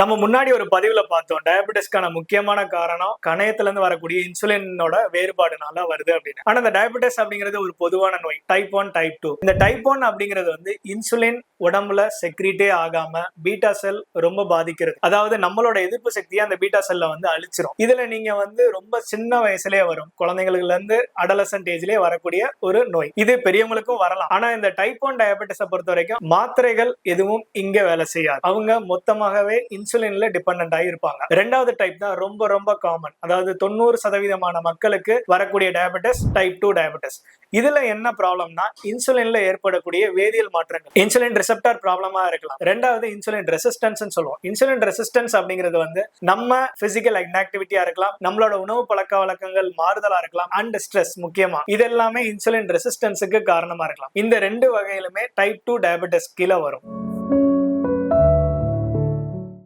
நம்ம முன்னாடி ஒரு பதிவுல பார்த்தோம் டயபெட்டிஸ்க்கான முக்கியமான காரணம் கணையத்துல இருந்து வரக்கூடிய இன்சுலினோட வேறுபாடுனால வருது அப்படின்னு. ஆனா இந்த டயபெட்டிஸ் அப்படிங்கிறது ஒரு பொதுவான நோய் டைப் ஒன் டைப் டூ இந்த டைப் ஒன் அப்படிங்கிறது வந்து இன்சுலின் உடம்புல செக்ரீட்டே ஆகாம பீட்டா செல் ரொம்ப பாதிக்கிறது. அதாவது நம்மளோட எதிர்ப்பு சக்தியை அந்த பீட்டா செல்ல வந்து அழிச்சிரும். இதுல நீங்க வந்து ரொம்ப சின்ன வயசுலயே வரும். குழந்தைங்களுக்குல இருந்து அடலசன்ட் ஏஜ்லயே வரக்கூடிய ஒரு நோய். இது பெரியவங்களுக்கும் வரலாம். ஆனா இந்த டைப் ஒன் டயபெட்டிஸை பொறுத்த வரைக்கும் மாத்திரைகள் எதுவும் இங்க வேலை செய்யாது. அவங்க மொத்தமாகவே இன்சுலின்ல டிபெண்ட் ஆகி இருப்பாங்க. ரெண்டாவது டைப் தான் ரொம்ப ரொம்ப காமன் அதாவது தொண்ணூறு சதவீதமான மக்களுக்கு வரக்கூடிய டயபெட்டிஸ் டைப் டூ டயபெட்டிஸ் இதுல என்ன ப்ராப்ளம்னா இன்சுலின்ல ஏற்படக்கூடிய வேதியியல் மாற்றங்கள். இன்சுலின் ரிசெப்டார் ப்ராப்ளமா இருக்கலாம். ரெண்டாவது இன்சுலின் ரெசிஸ்டன்ஸ் சொல்லுவோம். இன்சுலின் ரெசிஸ்டன்ஸ் அப்படிங்கிறது வந்து நம்ம பிசிக்கல் இன்ஆக்டிவிட்டியா இருக்கலாம். நம்மளோட உணவு பழக்க வழக்கங்கள் மாறுதலா இருக்கலாம். அண்ட் ஸ்ட்ரெஸ் முக்கியமா. இது எல்லாமே இன்சுலின் ரெசிஸ்டன்ஸுக்கு காரணமா இருக்கலாம். இந்த ரெண்டு வகையிலுமே டைப் டூ டயபெட்டிஸ் கீழே வரும்.